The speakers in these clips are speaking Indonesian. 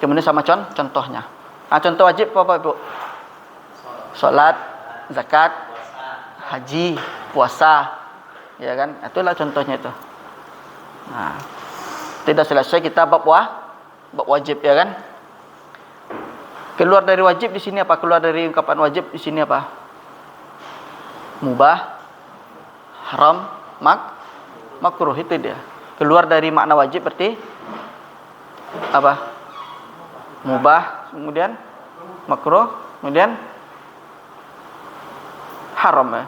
kemudian sama con contohnya. Nah, contoh wajib apa, Ibu? Salat, zakat, haji, puasa. Ya kan? Itulah contohnya itu. Nah, tidak selesai kita bab wah, bab wajib ya kan? Keluar dari wajib di sini apa? Keluar dari ungkapan wajib di sini apa? Mubah, haram, mak, makruh itu dia. Keluar dari makna wajib berarti apa? Mubah, kemudian makruh, kemudian haram ya.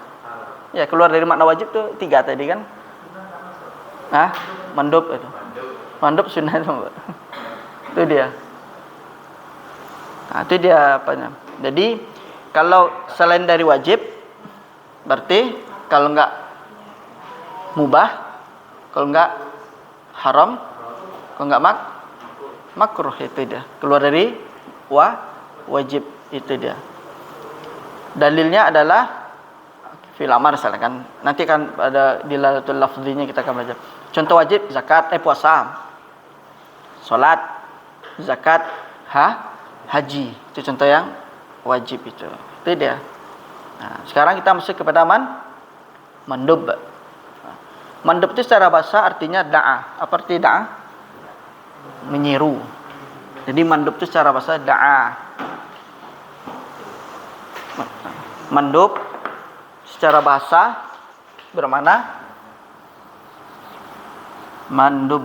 Ya, keluar dari makna wajib tuh tiga tadi kan? Nah, mandub itu. Mandub sunnah itu. itu dia. Nah, itu dia apanya. Jadi kalau selain dari wajib berarti kalau enggak mubah, kalau enggak haram, kalau enggak mak makruh itu dia. Keluar dari wa wajib itu dia. Dalilnya adalah fil amar kan. Nanti kan ada dilalatul lafzinya kita akan belajar. Contoh wajib zakat eh puasa. Salat, zakat, ha haji. Itu contoh yang wajib itu. Itu dia. Nah, sekarang kita masuk kepada man mandub. Mandub itu secara bahasa artinya da'a. Apa arti da'a? Menyeru. Jadi mandub itu secara bahasa da'a. Mandub secara bahasa bermana mandub.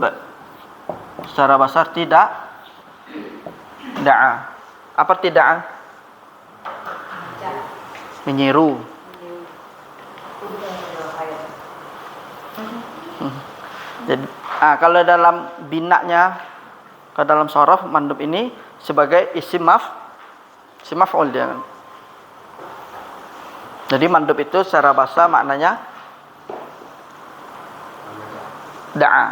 Secara bahasa tidak da'a. Apa tidak? Menyeru. Hmm. Jadi, ah, kalau dalam binaknya, ke dalam sorof mandub ini sebagai isim maf, isim maf'ul dia. Jadi mandub itu secara bahasa maknanya da'a.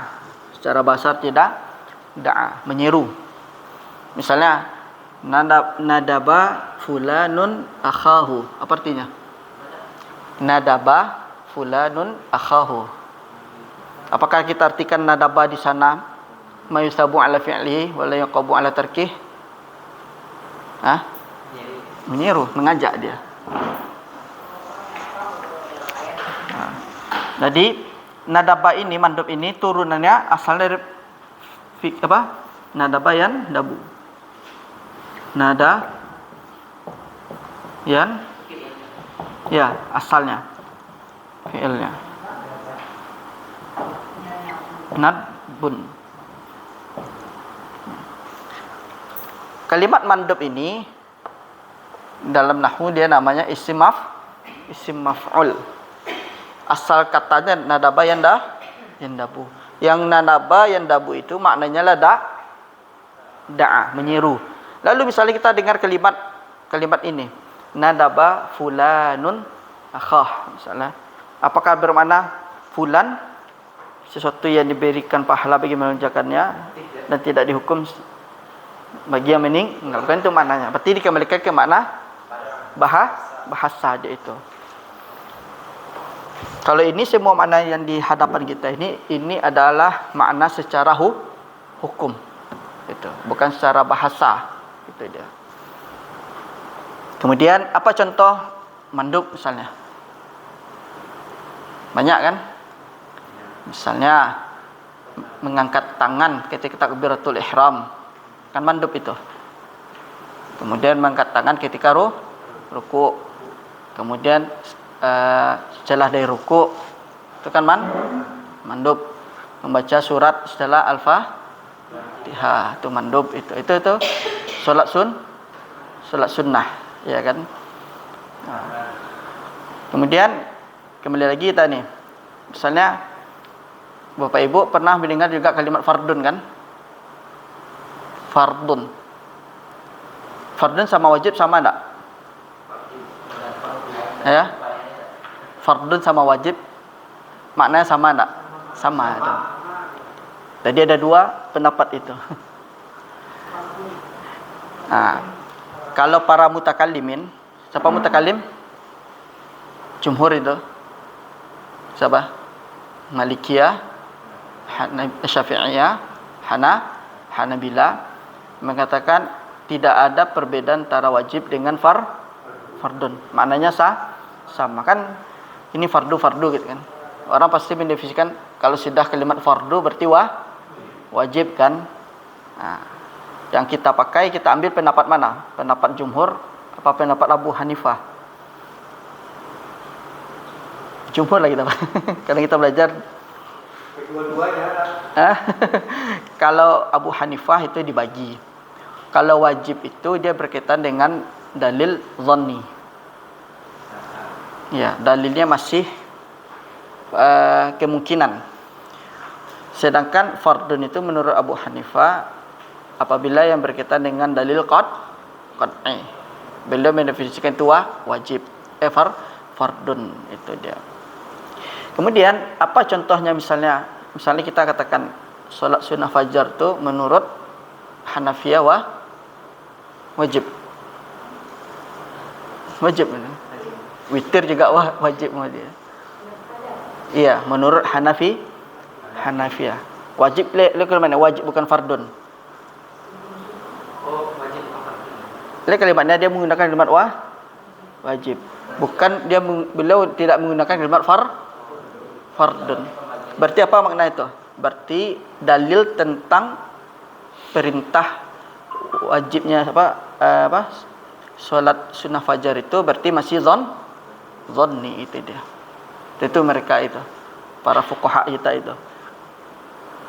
Secara bahasa tidak da'a, menyeru. Misalnya nadaba fulanun akhahu. Apa artinya? Nadaba fulanun akhahu. Apakah kita artikan nadaba di sana mayusabu ala fi'lihi wa la yaqabu ala tarkih? Hah? Menyeru, mengajak dia. Nah. Jadi nadaba ini mandub ini turunannya asal dari apa? Nadaba yang dabu nada yan ya asalnya fiilnya nadbun kalimat mandub ini dalam nahwu dia namanya isim maf isim maf'ul. Asal katanya nadaba yang dah yang dabu. Yang nadaba yang dabu itu maknanya lah da da'a menyeru. Lalu misalnya kita dengar kalimat kalimat ini, nadaba fulanun akhah misalnya. Apakah bermakna fulan? Sesuatu yang diberikan pahala bagi mengerjakannya dan tidak dihukum bagi yang meninggalkan itu maknanya. Berarti dikembalikan ke makna bahasa bahasa saja itu. Kalau ini semua makna yang di hadapan kita ini ini adalah makna secara hu, hukum. Itu, bukan secara bahasa. Itu dia. Kemudian apa contoh mandub misalnya? Banyak kan? Misalnya mengangkat tangan ketika takbiratul ihram. Kan mandub itu. Kemudian mengangkat tangan ketika ru, ruku. Kemudian uh, setelah dari ruku itu kan man mandub membaca surat setelah al-fatihah itu mandub itu itu itu solat sun solat sunnah ya kan nah. kemudian kembali lagi kita nih misalnya Bapak Ibu pernah mendengar juga kalimat fardun kan fardun fardun sama wajib sama enggak ya fardun sama wajib maknanya sama enggak sama itu jadi ada dua pendapat itu Nah, kalau para mutakallimin, siapa mutakallim? Jumhur itu. Siapa? Malikiyah, Syafi'iyah, Hana, Hanabila. Mengatakan tidak ada perbedaan antara wajib dengan far fardun. Maknanya sah sama kan ini fardu fardu gitu kan. Orang pasti mendefinisikan kalau sudah kalimat fardu berarti wah wajib kan. Nah, yang kita pakai kita ambil pendapat mana? Pendapat jumhur apa pendapat Abu Hanifah? Jumhur lah kita. Karena kita belajar Kedua-duanya kalau Abu Hanifah itu dibagi. Kalau wajib itu dia berkaitan dengan dalil zanni. Ya, dalilnya masih uh, kemungkinan. Sedangkan fardun itu menurut Abu Hanifah apabila yang berkaitan dengan dalil qad qad'i. Beliau mendefinisikan itu wajib. Eh far, fardun itu dia. Kemudian apa contohnya misalnya misalnya kita katakan solat sunnah fajar tu menurut Hanafiyah wa wajib. Wajib. Witir juga wah, wajib dia. Iya, menurut Hanafi Hanafiyah. Wajib le le mana? Wajib bukan fardun. Oh, wajib? Le kalimatnya dia menggunakan kalimat wa wajib. Bukan dia beliau tidak menggunakan kalimat far fardun. Berarti apa makna itu? Berarti dalil tentang perintah wajibnya apa uh, apa solat sunnah fajar itu berarti masih zon zonni itu dia. Itu mereka itu para fuqaha kita itu.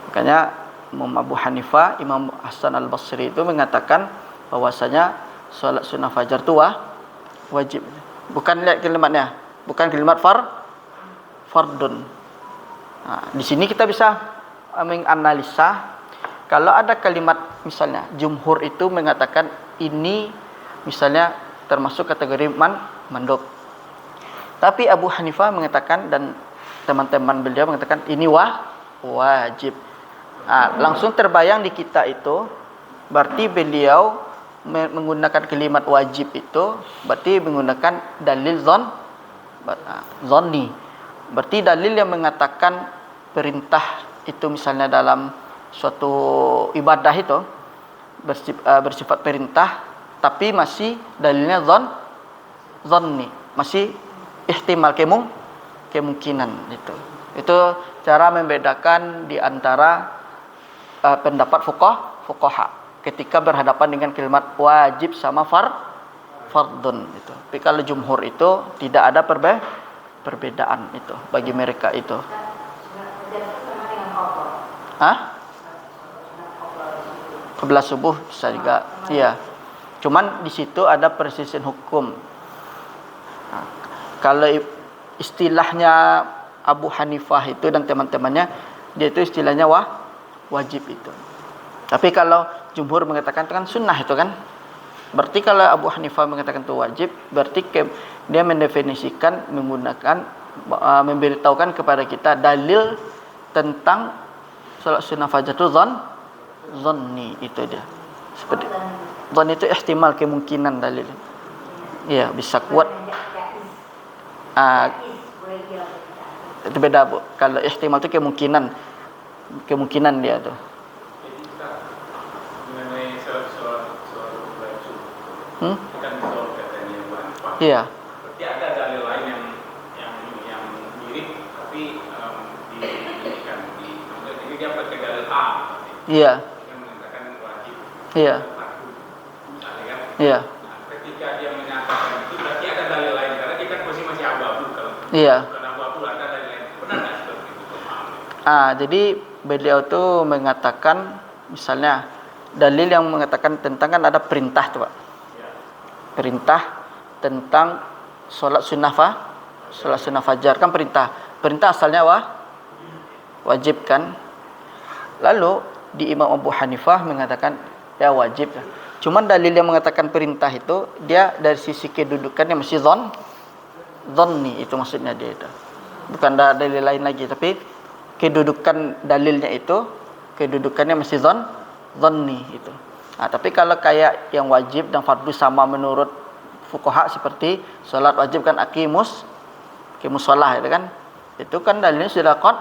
Makanya Imam Abu Hanifah, Imam Hasan Al Basri itu mengatakan bahwasanya solat sunnah fajar itu wah, wajib. Bukan lihat kalimatnya, bukan kalimat far fardun. Nah, di sini kita bisa menganalisa kalau ada kalimat misalnya jumhur itu mengatakan ini misalnya termasuk kategori man mandub. Tapi Abu Hanifah mengatakan dan teman-teman beliau mengatakan ini wah wajib. Nah, langsung terbayang di kita itu berarti beliau menggunakan kalimat wajib itu berarti menggunakan dalil zon zonni. Berarti dalil yang mengatakan perintah itu misalnya dalam suatu ibadah itu bersifat perintah tapi masih dalilnya zon zonni masih ihtimal kemung kemungkinan itu. Itu cara membedakan di antara uh, pendapat fuqah fuqaha ketika berhadapan dengan kalimat wajib sama far fardun itu. Tapi kalau jumhur itu tidak ada perbe perbedaan itu bagi mereka itu. Hah? Kebelas subuh bisa juga. Iya. Cuman di situ ada persisian hukum. Nah, kalau istilahnya Abu Hanifah itu dan teman-temannya dia itu istilahnya wah wajib itu. Tapi kalau jumhur mengatakan itu kan sunnah itu kan. Berarti kalau Abu Hanifah mengatakan itu wajib, berarti dia mendefinisikan menggunakan uh, memberitahukan kepada kita dalil tentang salat sunnah fajar itu zon zonni itu dia. Seperti zon itu ihtimal kemungkinan dalil. Iya, bisa kuat. Uh, itu beda bu. Kalau ihtimal itu kemungkinan kemungkinan dia tuh. Hmm? Iya. Um, kan. Iya. Iya. Kan. Iya. Ketika dia menyatakan itu berarti ada dalil lain karena kita masih masih abu-abu kalau Iya. bukan abu-abu ada dalil lain. Benar nggak seperti itu pemahaman? Ah, jadi beliau tuh mengatakan misalnya dalil yang mengatakan tentang kan ada perintah tuh, Pak. Perintah tentang solat sunnah fa, solat sunnah fajar kan perintah. Perintah asalnya wah wajib kan. Lalu di Imam Abu Hanifah mengatakan ya wajib. Cuman dalil yang mengatakan perintah itu dia dari sisi kedudukannya masih zon zonni itu maksudnya dia itu. Bukan dalil lain lagi tapi kedudukan dalilnya itu kedudukannya masih zon zonni itu. Nah, tapi kalau kayak yang wajib dan fardu sama menurut fuqaha seperti salat wajib kan aqimus aqimus shalah itu kan. Itu kan dalilnya sudah qat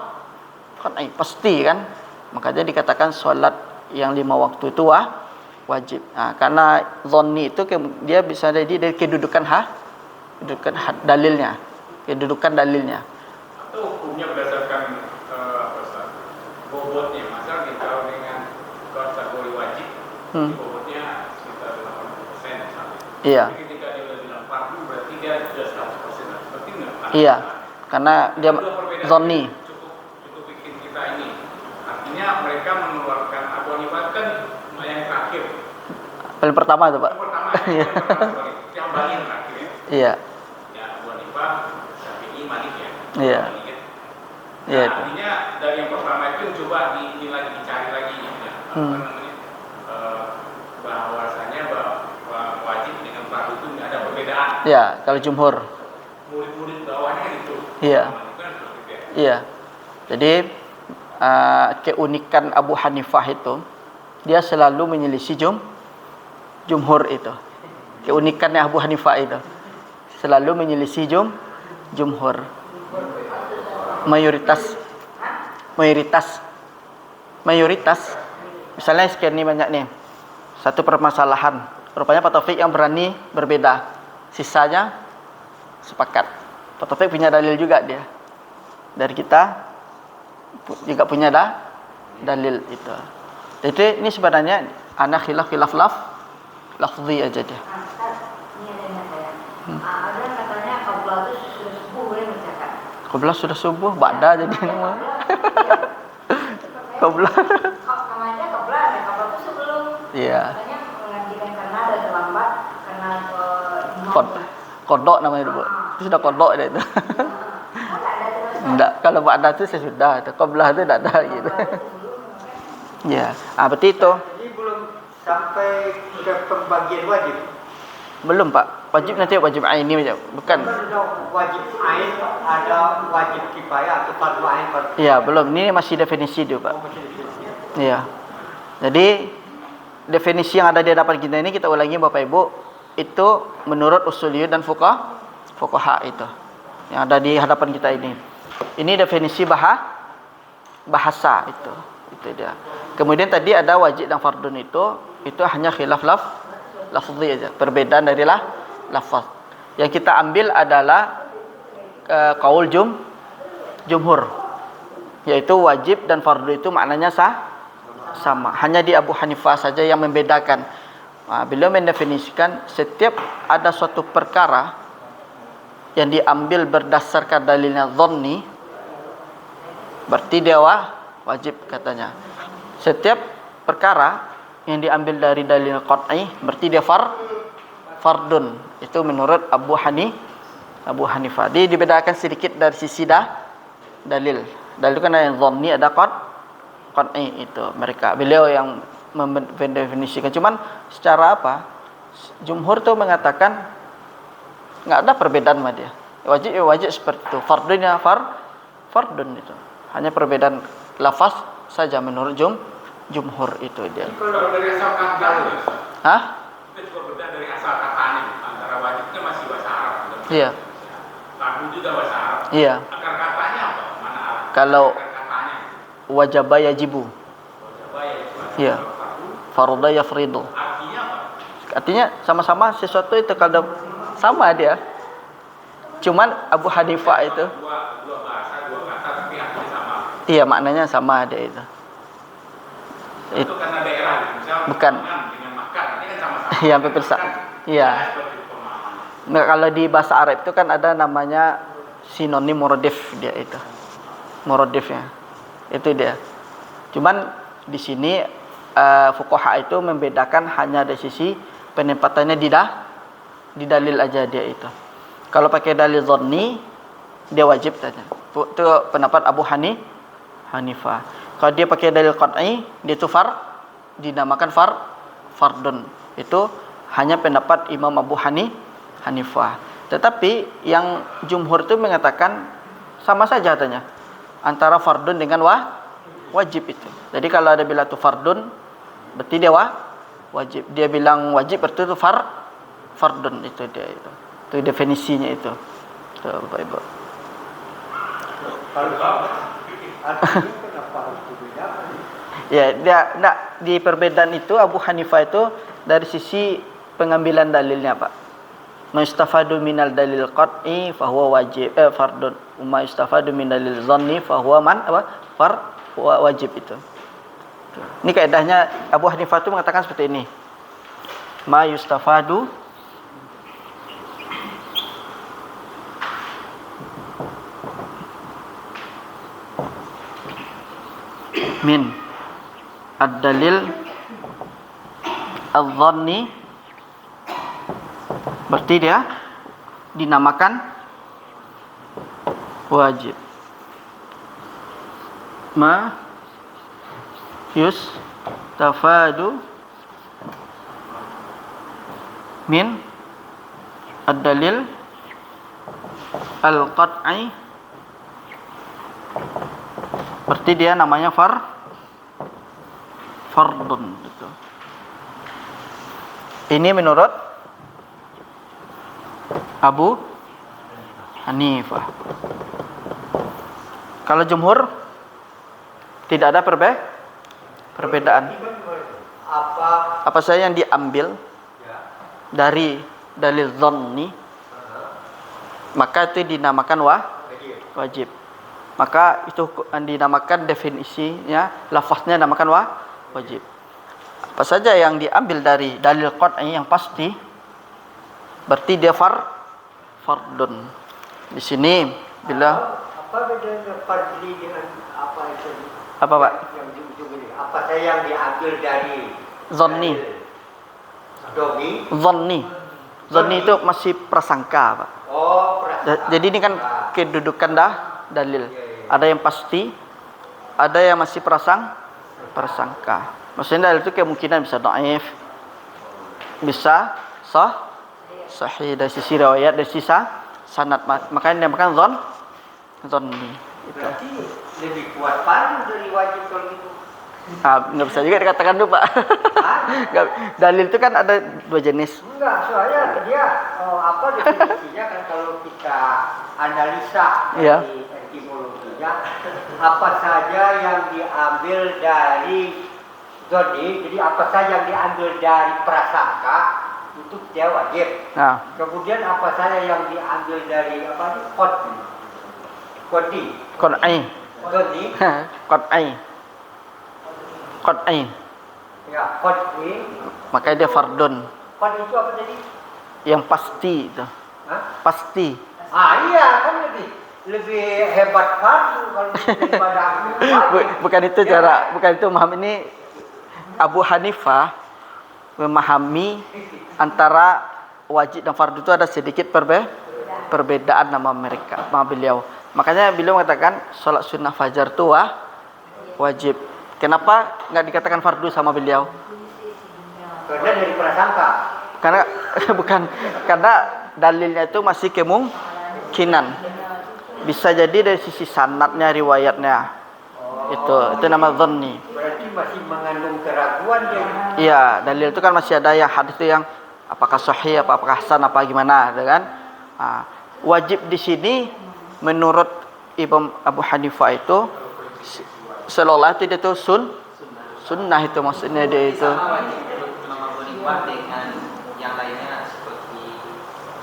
qat pasti kan. Makanya dikatakan salat yang lima waktu itu wah wajib. Nah, karena zonni itu dia bisa jadi dari kedudukan ha, kedudukan ha, dalilnya, kedudukan dalilnya. Atau hukumnya berdasarkan Ustaz? Bobotnya, masa kita dengan kategori wajib, Hmm. bobotnya sekitar 80% misalnya. Iya. Tapi ketika dia udah bilang fardu berarti dia sudah 100% lah. Seperti enggak? Iya. Karena dia zonni. Cukup cukup bikin kita ini. Artinya mereka mengeluarkan Abu Hanifah kan yang terakhir. Paling pertama itu, Pak. Yang pertama, paling terakhir ya. Iya. Ya Abu Hanifah, Syafi'i, Malik ya. Iya. Ya. Iya Nah, itu. artinya dari yang pertama itu coba di, ini lagi dicari lagi ya, apa Hmm. namanya eh, bahwasanya bahwa wajib dengan fardu itu ada perbedaan. Iya, kalau jumhur. Murid-murid bawahnya itu. Iya. Itu kan ya. Iya. Jadi uh, keunikan Abu Hanifah itu dia selalu menyelisih jum jumhur itu. Keunikannya Abu Hanifah itu. Selalu menyelisih jum jumhur. Mayoritas mayoritas mayoritas. Misalnya sekian nih banyak nih. Satu permasalahan. Rupanya Pak Taufik yang berani berbeda. Sisanya sepakat. Pak Taufik punya dalil juga dia. Dari kita juga punya dah dalil itu. Jadi ini sebenarnya anak khilaf khilaf laf lafzi aja saya. Qabla itu sudah subuh sudah ba'da jadi nama. Qabla. Namanya itu sebelum. Iya. Karena ada terlambat karena kodok namanya Bu. Itu sudah kodok dia itu. Enggak, kalau ba'da itu sesudah, itu qabla itu tidak ada gitu. Ya, ah berarti itu. Sampai ke pembagian wajib. Belum, Pak. Wajib nanti wajib aini aja. Bukan. Kan wajib ain, ada wajib kifayah atau fardu ain. Iya, belum. Ini masih definisi dulu, Pak. Oh, sini. Iya. Jadi definisi yang ada di hadapan kita ini kita ulangi Bapak Ibu itu menurut usuliyun dan fuqah fuqaha itu yang ada di hadapan kita ini. Ini definisi bahasa bahasa itu. Itu dia. Kemudian tadi ada wajib dan fardun itu itu hanya khilaf laf lafzi aja, perbedaan dari lah lafaz. Yang kita ambil adalah uh, kaul jum jumhur yaitu wajib dan fardu itu maknanya sah sama. Hanya di Abu Hanifah saja yang membedakan. Nah, beliau mendefinisikan setiap ada suatu perkara yang diambil berdasarkan dalilnya zonni berarti dia wa- wajib katanya. Setiap perkara yang diambil dari dalil qat'i berarti dia far fardun. Itu menurut Abu Hani Abu Hanifah. Dia dibedakan sedikit dari sisi dah dalil. Dalil kan yang zonni ada qat qat'i itu mereka. Beliau yang mendefinisikan cuman secara apa? Jumhur tuh mengatakan nggak ada perbedaan sama dia. Wajib ya wajib seperti itu. Fardun ya far fardun itu. Hanya perbedaan lafaz saja menurut jum jumhur itu dia. Kalau dari asal kata itu, Hah? kita juga berbeda dari asal katanya. Antara wajib itu masih bahasa Arab. Iya. Fardu juga bahasa Arab. Iya. Akar katanya apa? Mana Arab? Kalau wajaba yajibu. Ya. Iya. Farda yafridu. Artinya apa? Artinya sama-sama sesuatu itu kalau sama dia. Cuman Abu Hanifah itu Dua, dua bahasa, dua kata, tapi artinya sama. Iya maknanya sama dia itu. It- Itu karena daerah, misalnya Bukan. Kan. Iya, hampir persa- Kan? iya. Nah, kalau di bahasa Arab itu kan ada namanya sinonim muradif dia itu. Muradifnya. Itu dia. Cuman di sini uh, fuqaha itu membedakan hanya dari sisi penempatannya di dah di dalil aja dia itu. Kalau pakai dalil zonni dia wajib saja. Itu pendapat Abu Hani Hanifah. Kalau dia pakai dalil qat'i dia itu far dinamakan far fardun. Itu hanya pendapat Imam Abu Hani Hanifah. Tetapi yang jumhur itu mengatakan sama saja katanya antara fardun dengan wah wajib itu. Jadi kalau ada bilang itu fardun berarti dia wah wajib. Dia bilang wajib berarti itu far fardun itu dia itu. Itu definisinya itu. Tuh, Bapak Ya, dia enggak di perbedaan itu Abu Hanifah itu dari sisi pengambilan dalilnya, Pak. Mustafadu minal dalil qat'i fahuwa wajib eh fardun. Uma yustafadu min dalil zanni fahuwa man apa? Far wa- wajib itu. Ini kaidahnya Abu Hanifah itu mengatakan seperti ini. Ma yustafadu min ad-dalil al-dhanni berarti dia dinamakan wajib. Ma yustafadu min ad-dalil al-qat'i berarti dia namanya far fardun gitu. Ini menurut Abu Hanifah. Kalau jumhur tidak ada perbe perbedaan. Apa Apa saja yang diambil ya? dari dalil dhanni maka itu dinamakan wa Jadi, wajib. Maka itu dinamakan definisinya, lafaznya namakan wa wajib. Apa saja yang diambil dari dalil qat'i yang pasti berarti dia far fardun. Di sini bila apa bedanya fardli dengan apa itu? Apa, Pak? Yang di ujung ini. Apa saya yang diambil dari Zanni. Doni? dhanni. Dhanni itu masih prasangka, Pak. Oh, perasaan. Jadi ini kan kedudukan dah dalil. Ada yang pasti, ada yang masih prasang prasangka. Maksudnya dalil itu kemungkinan bisa dhaif, bisa sah, sahih dari sisi riwayat dari sisa sanad. Ma- Makanya dinamakan zon zonni. Itu. Berarti lebih kuat fardu dari wajib kalau gitu. Ah, nggak bisa juga dikatakan dulu, Pak. Nggak- dalil itu kan ada dua jenis. Enggak, soalnya dia oh, apa definisinya kan kalau kita analisa Iya. dari etimologinya apa saja yang diambil dari Doni, jadi apa saja yang diambil dari prasangka itu dia wajib. Nah, Kemudian apa saja yang diambil dari apa ini? Kodi. Kodi. qat'i. Doni. qat'i. Qat'i. Ya, kodi. Makanya dia fardun. Kodi itu apa tadi? Yang pasti itu. Hah? Pasti. Ah iya kan lebih lebih hebat kalau daripada bukan itu Ya cara, kan? bukan itu memahami ini Abu Hanifah memahami antara wajib dan fardu itu ada sedikit perbe perbedaan nama mereka, nama beliau. Makanya beliau mengatakan sholat sunnah fajar itu wah, wajib. Kenapa nggak dikatakan fardu sama beliau? Karena dari prasangka. Karena bukan karena dalilnya itu masih kemungkinan. Bisa jadi dari sisi sanatnya, riwayatnya. Itu itu nama dhanni. Berarti masih mengandung keraguan dia. Iya, dalil itu kan masih ada yang hadis itu yang apakah sahih, apa apakah hasan, apa gimana, ya kan? Ah, wajib di sini menurut Imam Abu Hanifah itu se- seolah itu dia itu sun sunnah itu maksudnya dia itu. yang lainnya seperti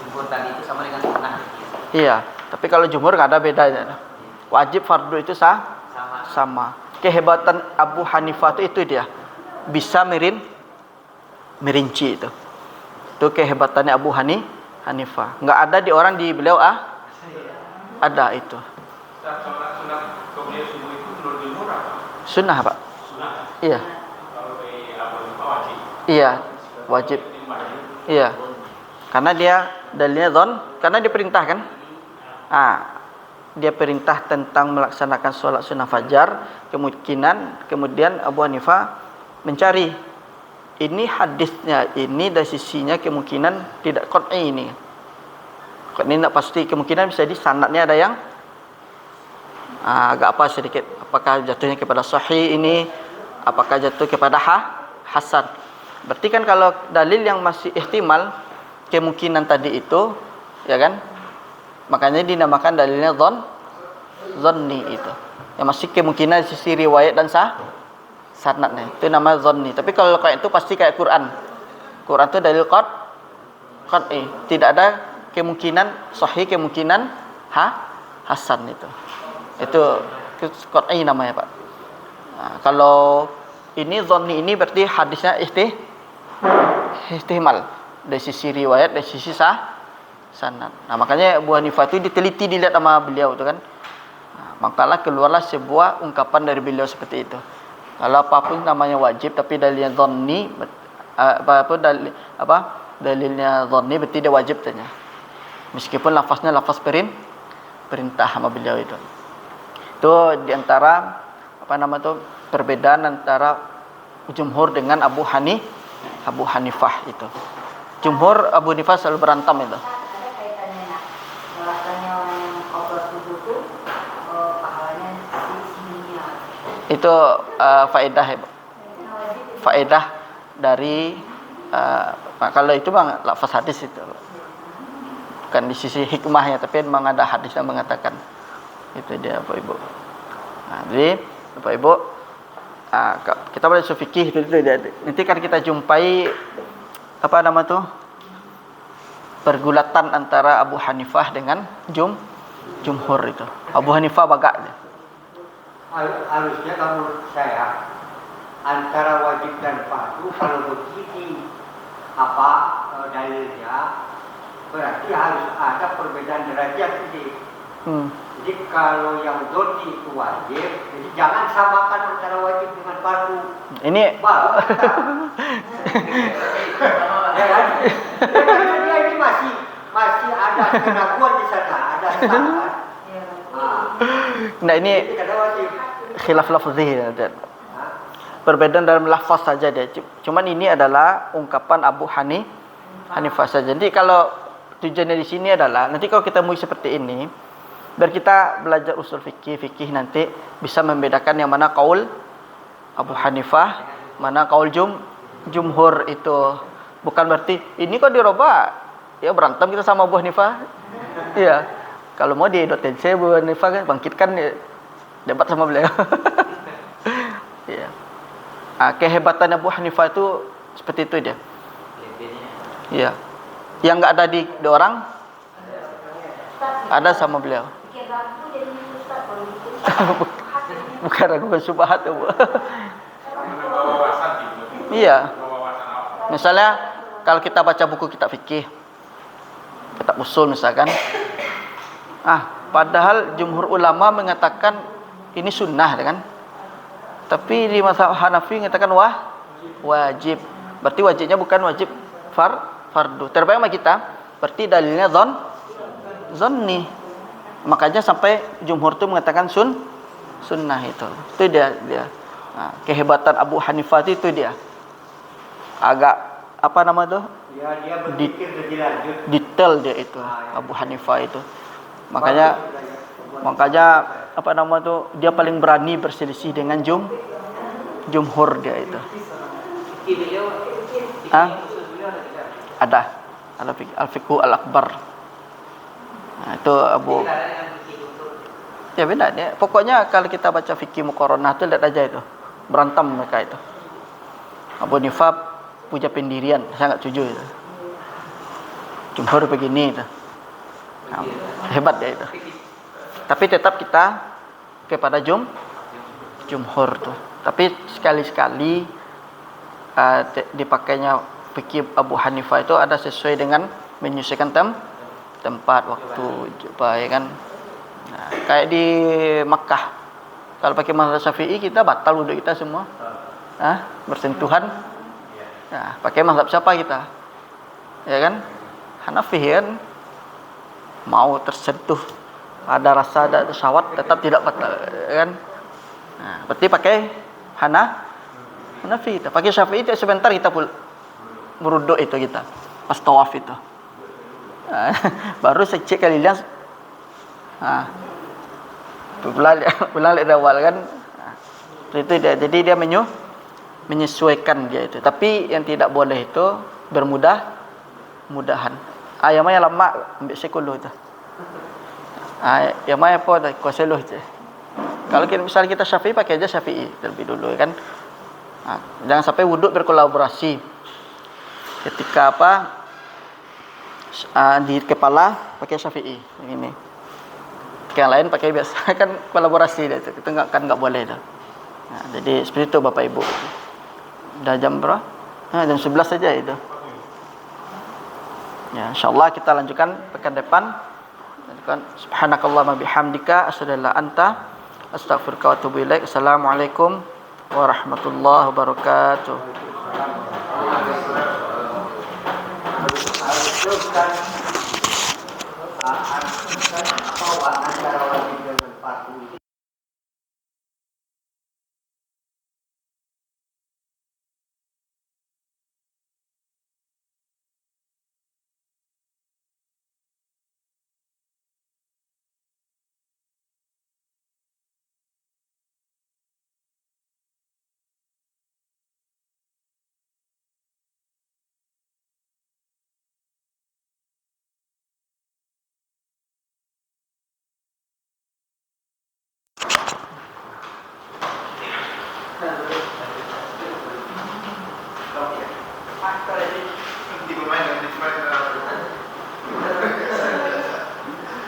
itu sama dengan sunnah Iya, tapi kalau jumhur nggak ada bedanya. Wajib fardu itu sah sama sama. Kehebatan Abu Hanifah itu itu dia bisa merin merinci itu. Itu kehebatannya Abu Hani Hanifah. Nggak ada di orang di beliau ah ada itu. Sunnah pak? Sunat. Iya, iya wajib. Iya. Karena dia dalilnya zon, karena diperintahkan. Ah, dia perintah tentang melaksanakan sholat sunnah fajar, kemungkinan kemudian Abu Hanifah mencari. Ini hadisnya ini dari sisinya kemungkinan tidak qat'i ini. Qat'i tidak pasti kemungkinan bisa di sanadnya ada yang ah, agak apa sedikit. Apakah jatuhnya kepada sahih ini? Apakah jatuh kepada ha, hasan? Berarti kan kalau dalil yang masih ihtimal kemungkinan tadi itu ya kan makanya dinamakan dalilnya zon zonni itu yang masih kemungkinan sisi riwayat dan sah sanadnya. Itu nama zonni. Tapi kalau kayak itu pasti kayak Quran. Quran itu dalil qat qat'i. Tidak ada kemungkinan sahih, kemungkinan ha hasan itu. Itu qat'i namanya, Pak. Nah, kalau ini zonni ini berarti hadisnya istih istihmal dari sisi riwayat dari sisi sah sanad. Nah, makanya Abu Hanifah itu diteliti dilihat sama beliau itu kan. Nah, makalah keluarlah sebuah ungkapan dari beliau seperti itu. Kalau apapun namanya wajib tapi dalilnya dhanni apa apa dalil apa dalilnya dhanni berarti dia wajib tanya. Meskipun lafaznya lafaz perin perintah sama beliau itu. Itu diantara apa nama itu perbedaan antara jumhur dengan Abu Hani Abu Hanifah itu. Jumhur Abu Hanifah selalu berantem itu. Itu uh, faedah ya, faedah dari uh, kalau itu bang lafaz hadis itu. Bukan di sisi hikmahnya tapi memang ada hadis yang mengatakan itu dia Bapak Ibu. Nah, jadi Bapak Ibu uh, kita boleh fikih itu, nanti kan kita jumpai apa nama tuh? Pergulatan antara Abu Hanifah dengan Jum Jumhur itu. Abu Hanifah bagak harusnya kamu saya antara wajib dan fardu kalau begini apa eh, dalilnya berarti harus ada perbedaan derajat ini. hmm. Jadi kalau yang doti itu wajib, jadi jangan samakan antara wajib dengan fardu. ini Baru ya kan? Ini masih masih ada keraguan di sana, ada kesalahan. ya, Ah, nah ini. Khilaf lafzi dan Ah, perbedaan dalam lafaz saja dia. Cuman ini adalah ungkapan Abu Hani Hanifah saja. Jadi kalau tujuannya di sini adalah nanti kalau kita mau seperti ini, biar kita belajar usul fikih, fikih nanti bisa membedakan yang mana kaul Abu Hanifah, mana kaul jum jumhur itu. Bukan berarti ini kok dirubah, ya berantem kita sama Abu Hanifah. Iya. Kalau mau di dotense Abu Hanifah kan bangkitkan debat sama beliau. Iya. Ah, kehebatan Abu Hanifah itu seperti itu dia. Iya. Yang enggak ada di, di orang ada sama beliau. Bukan raguan subhat itu. Bu. Iya. Misalnya kalau kita baca buku kitab fikih, kitab usul misalkan, ah padahal jumhur ulama mengatakan ini sunnah kan, tapi di mazhab Hanafi mengatakan wah wajib. Berarti wajibnya bukan wajib far fardu. Terbaik sama kita, berarti dalilnya zon zonni. Makanya sampai jumhur itu mengatakan sun sunnah itu. Itu dia dia. Nah, kehebatan Abu Hanifah itu dia. Agak apa nama tuh? Ya, dia berpikir detail dia itu Abu Hanifah itu makanya makanya apa nama tuh dia paling berani berselisih dengan jum jumhur dia itu. Ah? ada. Tidak? ada al fiqh al fiqhu al akbar nah, itu Abu ya beda dia. Pokoknya kalau kita baca fikih muqaranah itu lihat aja itu. Berantem mereka itu. Abu Hanifah puja pendirian saya nggak setuju itu. Jumhur begini itu. Nah, hebat dia itu tapi tetap kita kepada jum jumhur tuh. Tapi sekali-sekali uh, dipakainya fikih Abu Hanifah itu ada sesuai dengan menyesuaikan tem tempat waktu jumpa ya kan? Nah, kayak di Makkah. Kalau pakai mazhab Syafi'i kita batal wudhu kita semua. Ah bersentuhan. Nah pakai mazhab siapa kita? Ya kan? Hanafi kan? Mau tersentuh ada rasa ada syahwat tetap tidak batal kan? Nah, berarti pakai Hana Hanafi kita pakai Syafi'i itu sebentar kita pul meruduk itu kita. Pas tawaf itu. Ah, baru saya cek kali lihat. Ah pulang pulang dari awal kan? Ah, itu dia. Jadi dia menyu menyesuaikan dia itu. Tapi yang tidak boleh itu bermudah mudahan. Ayamnya lama ambil sekuluh itu ah yang mana apa dah lu je kalau kita misalnya kita syafi'i pakai aja syafi'i terlebih dulu kan Nah, jangan sampai wudhu berkolaborasi. Ketika apa? ah, di kepala pakai syafi'i ini. Yang lain pakai biasa kan kolaborasi dia. Kita nggak kan nggak boleh itu. Nah, jadi seperti itu Bapak Ibu. Udah jam berapa? Nah, jam 11 saja itu. Ya, insyaallah kita lanjutkan pekan depan. Lanjutkan subhanakallahumma bihamdika asyhadu anta astaghfiruka wa atubu ilaik. Assalamualaikum warahmatullahi wabarakatuh.